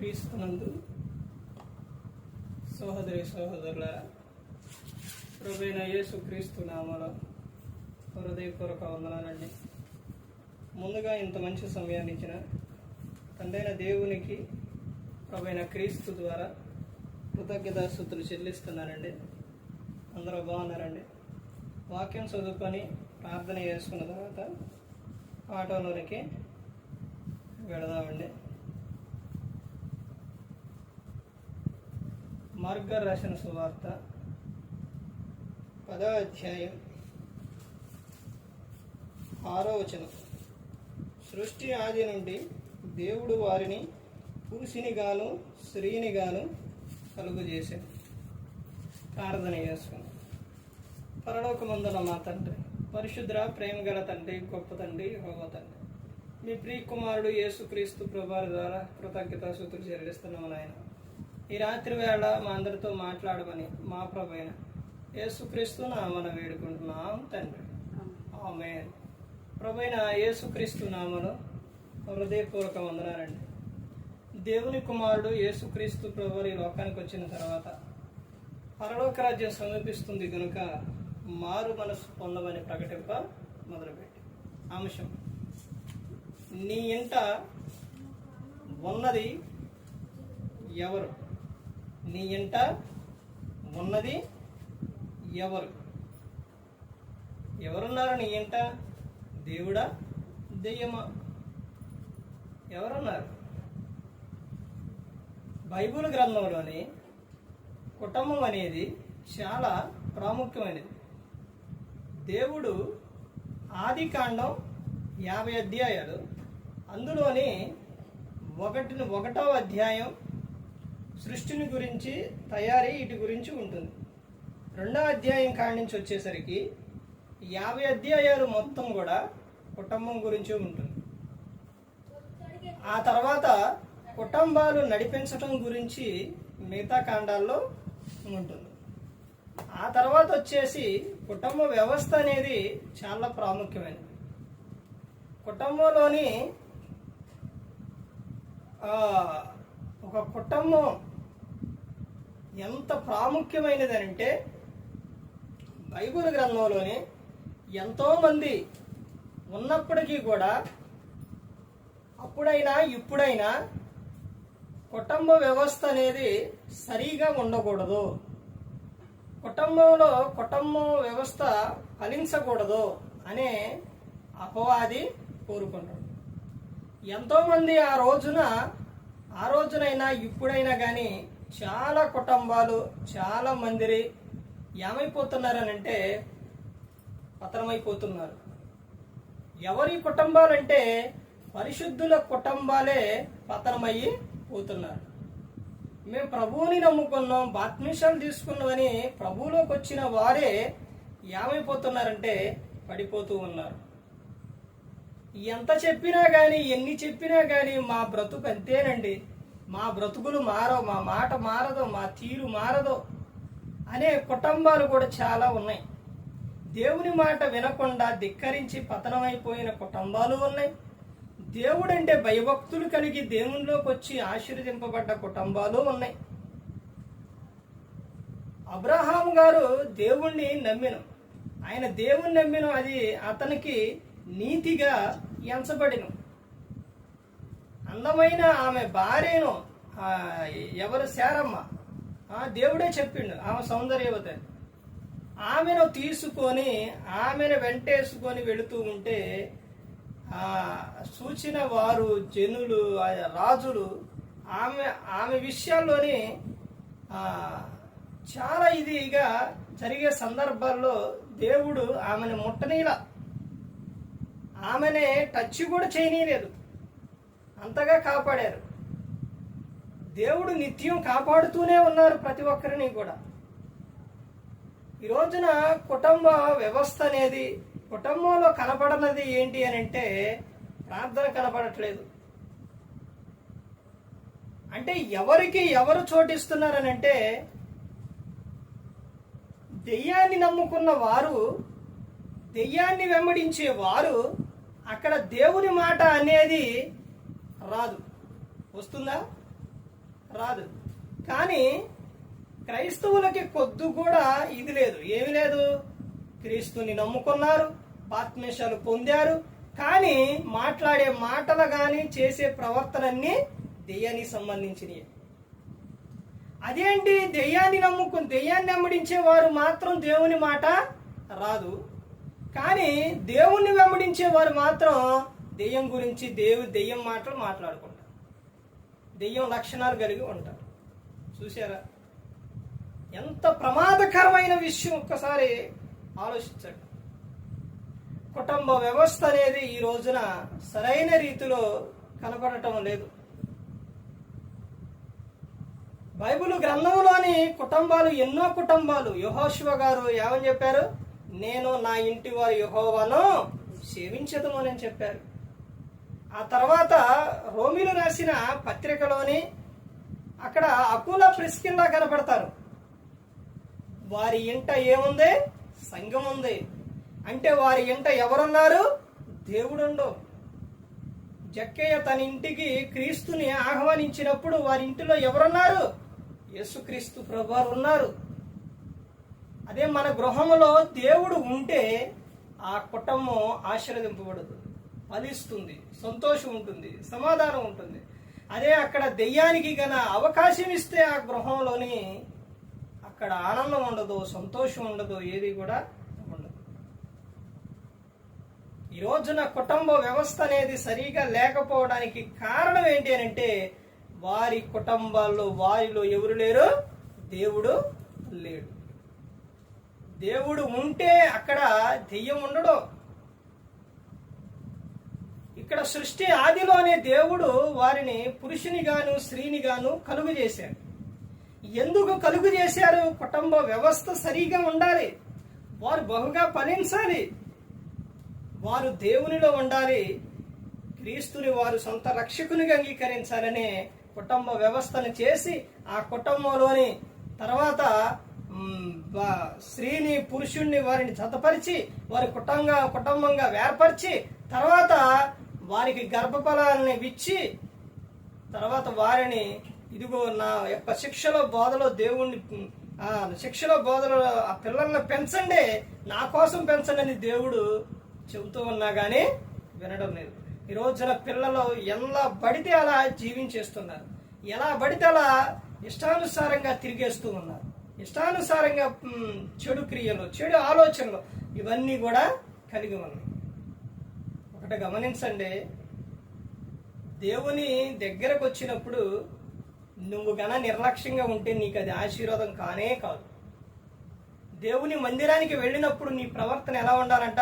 క్రీస్తునందు సహోదరి సహోదరుల ప్రభైన యేసు క్రీస్తు నామలో హృదయపూర్వక వందనాలండి. ముందుగా ఇంత మంచి సమయాన్ని ఇచ్చిన తండ్రైన దేవునికి ప్రభైన క్రీస్తు ద్వారా కృతజ్ఞతాస్థుతులు చెల్లిస్తున్నానండి. అందరూ బాగున్నారండి. వాక్యం చదువుకొని ప్రార్థన చేసుకున్న తర్వాత ఆటోలోనికి వెళదామండి. మార్గరసన సువార్త పదో అధ్యాయం ఆరో వచనం. సృష్టి ఆది నుండి దేవుడు వారిని పురుషుని గాను స్త్రీని గాను కలుగు చేశాడు ప్రార్థన చేసుకుని పరలోకమందున మా తండ్రి పరిశుద్ర ప్రేమగల తండ్రి గొప్ప తండ్రి హోవ తండ్రి. మీ ప్రియ కుమారుడు యేసుక్రీస్తు ప్రభావ ద్వారా కృతజ్ఞత సూతులు చెల్లిస్తున్నాము నాయన. ఈ రాత్రి వేళ మా అందరితో మాట్లాడమని మా ప్రభైన యేసుక్రీస్తు నామన వేడుకుంటున్నాం తండ్రి. ఆమె ప్రభైన యేసుక్రీస్తు నామను హృదయపూర్వక వందనారండి దేవుని కుమారుడు యేసుక్రీస్తు ప్రభు ఈ లోకానికి వచ్చిన తర్వాత పరలోక రాజ్యం సమీపిస్తుంది కనుక మారు మనసు పొందమని ప్రకటింప మొదలుపెట్టి. అంశం నీ ఇంట ఉన్నది ఎవరు? నీ ఇంట ఉన్నది ఎవరు? ఎవరున్నారు నీ ఇంట? దేవుడా దెయ్యమా? ఎవరున్నారు? బైబిల్ గ్రంథంలోని కుటుంబం అనేది చాలా ప్రాముఖ్యమైనది. దేవుడు ఆది కాండం యాభై అధ్యాయాలు. అందులోని ఒకటిని ఒకటో అధ్యాయం సృష్టిని గురించి తయారీ ఇటు గురించి ఉంటుంది. రెండవ అధ్యాయం కాడి నుంచి వచ్చేసరికి యాభై అధ్యాయాలు మొత్తం కూడా కుటుంబం గురించి ఉంటుంది. ఆ తర్వాత కుటుంబాలు నడిపించటం గురించి మిగతా కాండాల్లో ఉంటుంది. ఆ తర్వాత వచ్చేసి కుటుంబ వ్యవస్థ అనేది చాలా ప్రాముఖ్యమైనది. కుటుంబంలోని ఒక కుటుంబం ఎంత ప్రాముఖ్యమైనది అంటే బైబిల్ గ్రంథంలోని ఎంతోమంది ఉన్నప్పటికీ కూడా అప్పుడైనా ఇప్పుడైనా కుటుంబ వ్యవస్థ అనేది సరిగా ఉండకూడదు. కుటుంబంలో కుటుంబం వ్యవస్థ ఫలించకూడదు అనే అపవాది కోరుకుంటాడు. ఎంతోమంది ఆ రోజున ఆ రోజునైనా ఇప్పుడైనా కానీ చాలా కుటుంబాలు చాలా మందిరి ఏమైపోతున్నారనంటే పతనమైపోతున్నారు. ఎవరి కుటుంబాలంటే పరిశుద్ధుల కుటుంబాలే పతనమయ్యి పోతున్నారు. మేము ప్రభువుని నమ్ముకున్నాం బాత్మిషాలు తీసుకున్నామని ప్రభువులోకి వచ్చిన వారే ఏమైపోతున్నారంటే పడిపోతూ ఉన్నారు. ఎంత చెప్పినా కానీ ఎన్ని చెప్పినా కానీ మా బ్రతుకు అంతేనండి. మా బ్రతుకులు మారో మా మాట మారదో మా తీరు మారదో అనే కుటుంబాలు కూడా చాలా ఉన్నాయి. దేవుని మాట వినకుండా ధిక్కరించి పతనమైపోయిన కుటుంబాలు ఉన్నాయి. దేవుడంటే భయభక్తులు కలిగి దేవునిలోకి వచ్చి ఆశీర్వదింపబడ్డ కుటుంబాలు ఉన్నాయి. అబ్రహాం గారు దేవుణ్ణి నమ్మిన. ఆయన దేవుణ్ణి నమ్మిన అది అతనికి నీతిగా ఎంచబడిను. అందమైన ఆమె భార్యను ఎవరు? శారమ్మ. ఆ, దేవుడే చెప్పిండు ఆమె సౌందర్యవత. ఆమెను తీసుకొని ఆమెను వెంటేసుకొని వెళుతూ ఉంటే సూచిన వారు జనులు రాజులు ఆమె ఆమె విషయాల్లోని చాలా ఇదిగా జరిగే సందర్భాల్లో దేవుడు ఆమెను ముట్టనీలా ఆమెనే టచ్ కూడా చేయనీయలేదు. అంతగా కాపాడారు. దేవుడు నిత్యం కాపాడుతూనే ఉన్నారు ప్రతి ఒక్కరిని కూడా. ఈ రోజున కుటుంబ వ్యవస్థ అనేది కుటుంబంలో కనపడనది ఏంటి అని అంటే ప్రార్థన కనపడట్లేదు. అంటే ఎవరికి ఎవరు చోటిస్తున్నారని అంటే దెయ్యాన్ని నమ్ముకున్న వారు దెయ్యాన్ని వెంబడించే వారు అక్కడ దేవుని మాట అనేది రాదు. వస్తుందా? రాదు. కానీ క్రైస్తవులకి కొద్దు కూడా ఇది లేదు. ఏమి లేదు. క్రీస్తుని నమ్ముకున్నారు ఆత్మేశాలు పొందారు కానీ మాట్లాడే మాటలు కానీ చేసే ప్రవర్తనన్నీ దెయ్యానికి సంబంధించినవి అదేంటి? దెయ్యాన్ని నమ్ముకుని దెయ్యాన్ని వెంబడించే వారు మాత్రం దేవుని మాట రాదు. కానీ దేవుణ్ణి వెంబడించే వారు మాత్రం దెయ్యం గురించి దేవు దెయ్యం మాటలు మాట్లాడుకుంటారు. దెయ్యం లక్షణాలు కలిగి ఉంటారు. చూసారా ఎంత ప్రమాదకరమైన విషయం ఒక్కసారి ఆలోచించండి. కుటుంబ వ్యవస్థ అనేది ఈ రోజున సరైన రీతిలో కనపడటం లేదు. బైబిల్ గ్రంథంలోని కుటుంబాలు ఎన్నో కుటుంబాలు. యహోశివ గారు ఏమని చెప్పారు? నేను నా ఇంటి వారి యహోవాను సేవించదమని చెప్పారు. ఆ తర్వాత రోమిలు రాసిన పత్రికలోని అక్కడ అకుల ప్రిస్కిల్లా కనపడతారు. వారి ఇంట ఏముంది? సంఘం ఉంది అంటే వారి ఇంట ఎవరున్నారు? దేవుడుండు జక్కయ్య తన ఇంటికి క్రీస్తుని ఆహ్వానించినప్పుడు వారి ఇంటిలో ఎవరున్నారు? యేసుక్రీస్తు ప్రభువారు ఉన్నారు. అదే మన గృహములో దేవుడు ఉంటే ఆ కుటుంబం ఆశీర్వదింపబడదు ఫలిస్తుంది సంతోషం ఉంటుంది సమాధానం ఉంటుంది. అదే అక్కడ దెయ్యానికి గన అవకాశం ఇస్తే ఆ గృహంలోని అక్కడ ఆనందం ఉండదు సంతోషం ఉండదు ఏది కూడా ఉండదు. ఈ రోజున కుటుంబ వ్యవస్థ అనేది సరిగా లేకపోవడానికి కారణం ఏంటి అని అంటే వారి కుటుంబాల్లో వారిలో ఎవరు లేరు? దేవుడు లేడు. దేవుడు ఉంటే అక్కడ దెయ్యం ఉండడు. ఇక్కడ సృష్టి ఆదిలోనే దేవుడు వారిని పురుషుని గాను స్త్రీని గాను కలుగు చేశాడు. ఎందుకు కలుగు చేశారు? కుటుంబ వ్యవస్థ సరిగా ఉండాలి. వారు బహుగా ఫలించాలి. వారు దేవునిలో ఉండాలి. క్రీస్తుని వారు సొంత రక్షకునిగా అంగీకరించాలనే కుటుంబ వ్యవస్థను చేసి ఆ కుటుంబంలోని తర్వాత స్త్రీని పురుషుణ్ణి వారిని జతపరిచి వారి కుటుంబ కుటుంబంగా వేర్పరిచి తర్వాత వారికి గర్భఫలాన్ని ఇచ్చి తర్వాత వారిని ఇదిగో నా యొక్క శిక్షలో బోధలో దేవుణ్ణి శిక్షలో బోధలో ఆ పిల్లల్ని పెంచండి నా కోసం పెంచండి అని దేవుడు చెబుతూ ఉన్నా కానీ వినడం లేదు. ఈ రోజున పిల్లలు ఎలా పడితే అలా జీవించేస్తున్నారు. ఎలా పడితే అలా ఇష్టానుసారంగా తిరిగేస్తూ ఉన్నారు. ఇష్టానుసారంగా చెడు క్రియలు చెడు ఆలోచనలు ఇవన్నీ కూడా కలిగి ఉన్నాయి. ఒకటి గమనించండి దేవుని దగ్గరకు వచ్చినప్పుడు నువ్వు గన నిర్లక్ష్యంగా ఉంటే నీకు అది ఆశీర్వాదం కానే కాదు. దేవుని మందిరానికి వెళ్ళినప్పుడు నీ ప్రవర్తన ఎలా ఉండాలంట?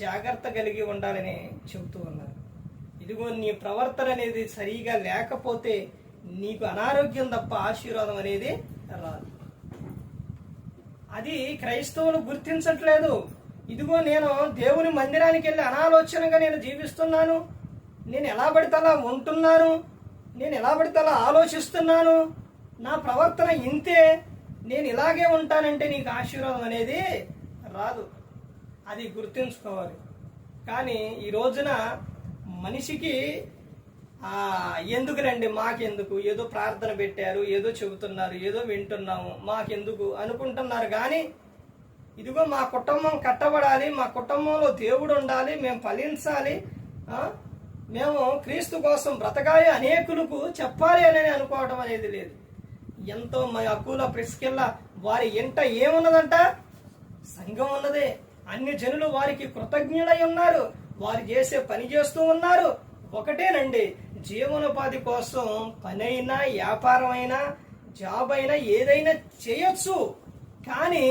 జాగ్రత్త కలిగి ఉండాలని చెబుతూ ఉన్నారు. ఇదిగో నీ ప్రవర్తన అనేది సరిగా లేకపోతే నీకు అనారోగ్యం తప్ప ఆశీర్వాదం అనేది రాదు. అది క్రైస్తవులు గుర్తించట్లేదు. ఇదిగో నేను దేవుని మందిరానికి వెళ్ళి అనాలోచనగా నేను జీవిస్తున్నాను. నేను ఎలా పడితే అలా ఉంటున్నాను. నేను ఎలా పడితే అలా ఆలోచిస్తున్నాను. నా ప్రవర్తన ఇంతే. నేను ఇలాగే ఉంటానంటే నీకు ఆశీర్వాదం అనేది రాదు. అది గుర్తుంచుకోవాలి. కానీ ఈ రోజున మనిషికి ఎందుకునండి మాకెందుకు? ఏదో ప్రార్థన పెట్టారు ఏదో చెబుతున్నారు ఏదో వింటున్నాము మాకెందుకు అనుకుంటున్నారు. కానీ ఇదిగో మా కుటుంబం కట్టబడాలి మా కుటుంబంలో దేవుడు ఉండాలి మేము ఫలించాలి మేము క్రీస్తు కోసం బ్రతకాలి అనేకులకు చెప్పాలి అని అనుకోవడం అనేది లేదు. ఎంతో మా అక్కుల ప్రిస్కెల్లా వారి ఎంట ఏమున్నదంట? సంఘం ఉన్నదే. అన్ని జనులు వారికి కృతజ్ఞులై ఉన్నారు. వారు చేసే పని చేస్తూ ఉన్నారు. ఒకటేనండి జీవనోపాధి కోసం పని అయినా వ్యాపారం అయినా జాబ్ అయినా ఏదైనా చేయొచ్చు. కానీ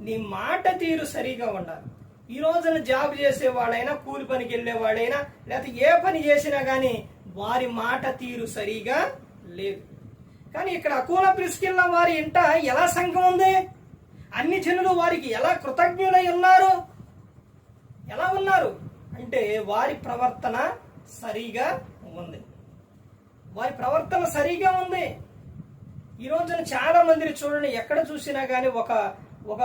నీ మాట తీరు సరిగా ఉండాలి. ఈ రోజున జాబ్ చేసేవాడైనా కూలి పనికి వెళ్ళేవాడైనా లేకపోతే ఏ పని చేసినా కానీ వారి మాట తీరు సరిగా లేదు. కానీ ఇక్కడ అకూల ప్రిస్కిల్ల వారి ఇంట ఎలా సంఘం ఉంది? అన్ని జనులు వారికి ఎలా కృతజ్ఞులై ఉన్నారు? ఎలా ఉన్నారు? అంటే వారి ప్రవర్తన సరిగా ఉంది. వారి ప్రవర్తన సరిగా ఉంది. ఈ రోజున చాలా మందిని చూడండి ఎక్కడ చూసినా కానీ ఒక ఒక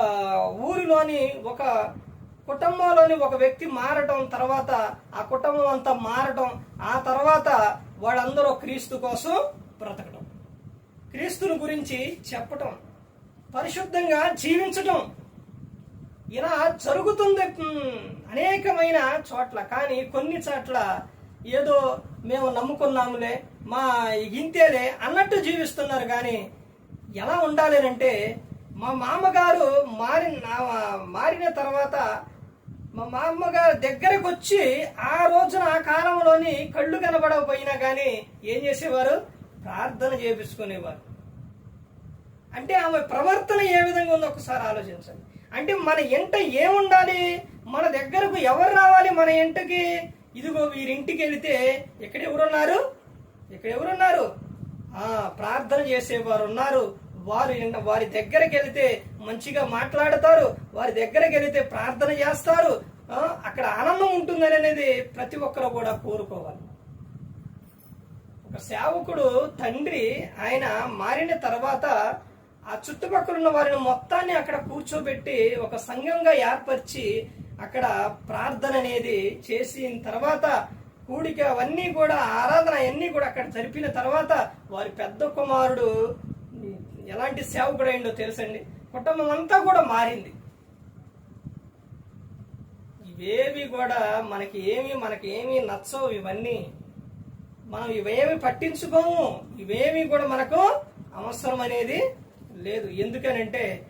ఊరిలోని ఒక కుటుంబంలోని ఒక వ్యక్తి మారటం తర్వాత ఆ కుటుంబం అంతా మారటం ఆ తర్వాత వాళ్ళందరూ క్రీస్తు కోసం బ్రతకడం క్రీస్తుని గురించి చెప్పటం పరిశుద్ధంగా జీవించటం ఇలా జరుగుతుంది అనేకమైన చోట్ల. కానీ కొన్ని చోట్ల ఏదో మేము నమ్ముకున్నాములే మా ఇంతేలే అన్నట్టు జీవిస్తున్నారు. కానీ ఎలా ఉండాలి అంటే మా మామగారు మారి మారిన తర్వాత మా మామగారు దగ్గరకు వచ్చి ఆ రోజున ఆ కాలంలోని కళ్ళు కనబడకపోయినా కానీ ఏం చేసేవారు? ప్రార్థన చేపించుకునేవారు. అంటే ఆమె ప్రవర్తన ఏ విధంగా ఉందో ఒకసారి ఆలోచించండి. అంటే మన ఇంట ఏముండాలి? మన దగ్గరకు ఎవరు రావాలి మన ఇంటికి? ఇదిగో వీరింటికి వెళితే ఇక్కడ ఎవరున్నారు? ఇక్కడ ఎవరున్నారు? ప్రార్థన చేసేవారు ఉన్నారు వారు వారి దగ్గరికి వెళితే మంచిగా మాట్లాడతారు వారి దగ్గరికి వెళితే ప్రార్థన చేస్తారు అక్కడ ఆనందం ఉంటుందని అనేది ప్రతి ఒక్కరు కూడా కోరుకోవాలి. ఒక సేవకుడు తండ్రి ఆయన మారిన తర్వాత ఆ చుట్టుపక్కల ఉన్న వారిని మొత్తాన్ని అక్కడ కూర్చోబెట్టి ఒక సంఘంగా ఏర్పరిచి అక్కడ ప్రార్థన అనేది చేసిన తర్వాత కూడిక అవన్నీ కూడా ఆరాధన అవన్నీ కూడా అక్కడ జరిపిన తర్వాత వారి పెద్ద కుమారుడు ఎలాంటి సేవకుడు అయిందో తెలుసండి. కుటుంబం అంతా కూడా మారింది. ఇవేవి కూడా మనకి ఏమి మనకి ఏమి నచ్చవు ఇవన్నీ. మనం ఇవేమి పట్టించుకోము. ఇవేమి కూడా మనకు అవసరం అనేది లేదు. ఎందుకనంటే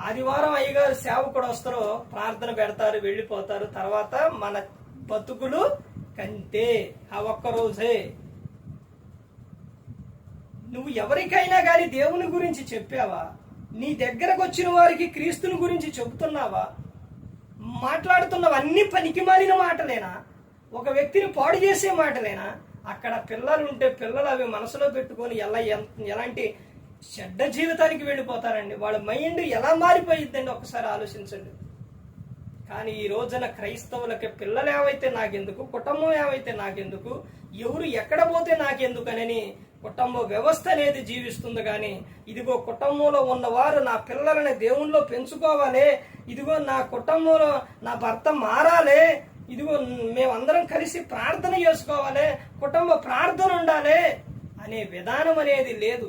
ఆదివారం అయ్యగారు సేవకుడు వస్తారో ప్రార్థన పెడతారు వెళ్ళిపోతారు. తర్వాత మన బతుకులు కంటే ఆ ఒక్క రోజే నువ్వు ఎవరికైనా కానీ దేవుని గురించి చెప్పావా? నీ దగ్గరకు వచ్చిన వారికి క్రీస్తుని గురించి చెబుతున్నావా? మాట్లాడుతున్నవన్నీ పనికి మాలిన మాటలేనా? ఒక వ్యక్తిని పాడు చేసే మాటలేనా? అక్కడ పిల్లలు ఉంటే పిల్లలు అవి మనసులో పెట్టుకొని ఎలా ఎలాంటి చెడ్డ జీవితానికి వెళ్ళిపోతారండి? వాళ్ళ మైండ్ ఎలా మారిపోయిద్దండి? ఒకసారి ఆలోచించండి. కానీ ఈ రోజున క్రైస్తవులకి పిల్లలు ఏవైతే నాకెందుకు కుటుంబం ఏవైతే నాకెందుకు ఎవరు ఎక్కడ పోతే నాకెందుకనని కుటుంబ వ్యవస్థ అనేది జీవిస్తుంది కానీ ఇదిగో కుటుంబంలో ఉన్నవారు నా పిల్లలని దేవుణ్ణిలో పెంచుకోవాలి ఇదిగో నా కుటుంబంలో నా భర్త మారాలి ఇదిగో మేమందరం కలిసి ప్రార్థన చేసుకోవాలి కుటుంబ ప్రార్థన ఉండాలి అనే విధానం అనేది లేదు.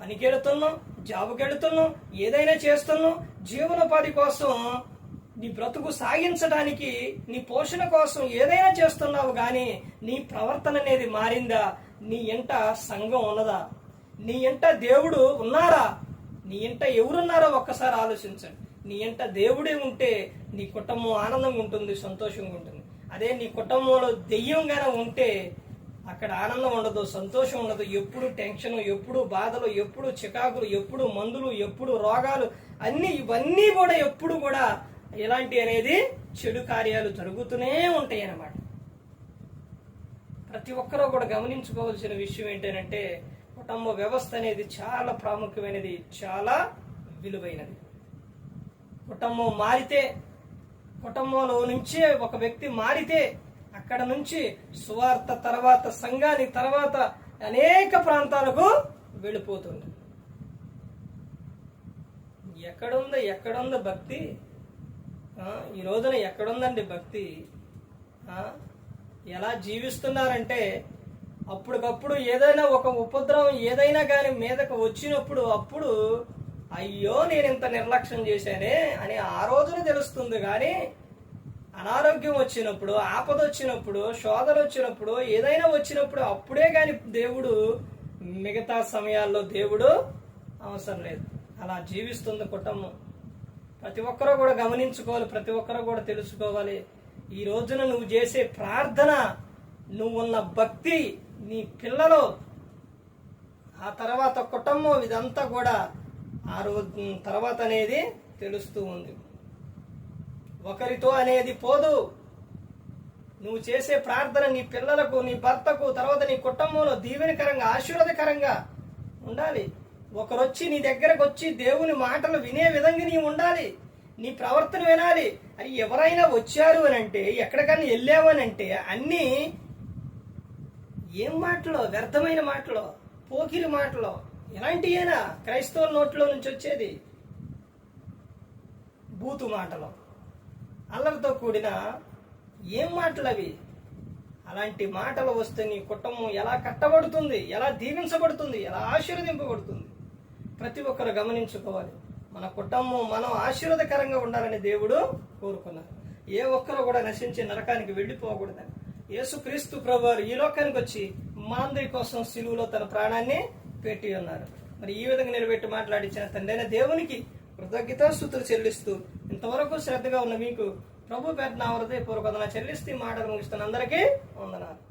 పనికెడుతున్నాం జాబుకెడుతున్నాం ఏదైనా చేస్తున్నాం జీవనోపాధి కోసం నీ బ్రతుకు సాగించడానికి నీ పోషణ కోసం ఏదైనా చేస్తున్నావు కానీ నీ ప్రవర్తన అనేది మారిందా? నీ ఇంట సంఘం ఉన్నదా? నీ ఇంట దేవుడు ఉన్నారా? నీ ఇంట ఎవరున్నారో ఒక్కసారి ఆలోచించండి. నీ ఇంట దేవుడే ఉంటే నీ కుటుంబం ఆనందంగా ఉంటుంది సంతోషంగా ఉంటుంది. అదే నీ కుటుంబంలో దెయ్యంగానే ఉంటే అక్కడ ఆనందం ఉండదు సంతోషం ఉండదు. ఎప్పుడు టెన్షన్ ఎప్పుడు బాధలు ఎప్పుడు చికాకులు ఎప్పుడు మందులు ఎప్పుడు రోగాలు అన్ని ఇవన్నీ కూడా ఎప్పుడు కూడా ఇలాంటి అనేది చెడు కార్యాలు జరుగుతూనే ఉంటాయి అన్నమాట ప్రతి ఒక్కరూ కూడా గమనించుకోవాల్సిన విషయం ఏంటంటే కుటుంబ వ్యవస్థ అనేది చాలా ప్రాముఖ్యమైనది చాలా విలువైనది. కుటుంబం మారితే కుటుంబంలో నుంచే ఒక వ్యక్తి మారితే అక్కడ నుంచి సువార్త తర్వాత సంఘానికి తర్వాత అనేక ప్రాంతాలకు వెళ్ళిపోతుంది. ఎక్కడుందో ఎక్కడుందో భక్తి? ఈ రోజున ఎక్కడుందండి భక్తి? ఎలా జీవిస్తున్నారంటే అప్పటికప్పుడు ఏదైనా ఒక ఉపద్రవం ఏదైనా కానీ మీదకు వచ్చినప్పుడు అప్పుడు అయ్యో నేను ఇంత నిర్లక్ష్యం చేశానే అని ఆ రోజున తెలుస్తుంది. కానీ అనారోగ్యం వచ్చినప్పుడు ఆపద వచ్చినప్పుడు శోధన వచ్చినప్పుడు ఏదైనా వచ్చినప్పుడు అప్పుడే కానీ దేవుడు మిగతా సమయాల్లో దేవుడు అవసరం లేదు. అలా జీవిస్తుంది కుటుంబం. ప్రతి ఒక్కరూ కూడా గమనించుకోవాలి ప్రతి ఒక్కరూ కూడా తెలుసుకోవాలి. ఈ రోజున నువ్వు చేసే ప్రార్థన నువ్వున్న భక్తి నీ పిల్లలు ఆ తర్వాత కుటుంబం ఇదంతా కూడా ఆ రోజు తర్వాత అనేది తెలుస్తూ ఉంది. ఒకరితో అనేది పోదు. నువ్వు చేసే ప్రార్థన నీ పిల్లలకు నీ భర్తకు తర్వాత నీ కుటుంబంలో దీవెనకరంగా ఆశీర్వదకరంగా ఉండాలి. ఒకరొచ్చి నీ దగ్గరకు వచ్చి దేవుని మాటలు వినే విధంగా నీవు ఉండాలి. నీ ప్రవర్తన వినాలి. అని ఎవరైనా వచ్చారు అని అంటే ఎక్కడికైనా వెళ్ళావు అని అంటే అన్నీ ఏం మాటలో? వ్యర్థమైన మాటలో? పోకిరి మాటలో? ఎలాంటియేనా క్రైస్తవుల నోట్లో నుంచి వచ్చేది? బూతు మాటలు. అల్లరితో కూడిన ఏం మాటలు అవి? అలాంటి మాటలు వస్తే నీ కుటుంబం ఎలా కట్టబడుతుంది? ఎలా దీవించబడుతుంది? ఎలా ఆశీర్వదింపబడుతుంది? ప్రతి ఒక్కరు గమనించుకోవాలి. మన కుటుంబం మనం ఆశీర్వదకరంగా ఉండాలని దేవుడు కోరుకున్నారు. ఏ ఒక్కరు కూడా నశించి నరకానికి వెళ్ళిపోకూడదని. యేసుక్రీస్తు ప్రభువారు ఈ లోకానికి వచ్చి మాందరి కోసం సిలువులో తన ప్రాణాన్ని పెట్టి ఉన్నారు. మరి ఈ విధంగా నిలబెట్టి మాట్లాడించిన తండ్రైన దేవునికి కృతజ్ఞతాస్థుతులు చెల్లిస్తూ ఇంతవరకు శ్రద్ధగా ఉన్న మీకు ప్రభు పేట నా హృదయపూర్వక చెల్లిస్తూ మాటలు ముగిస్తున్న అందరికీ వందనాలు.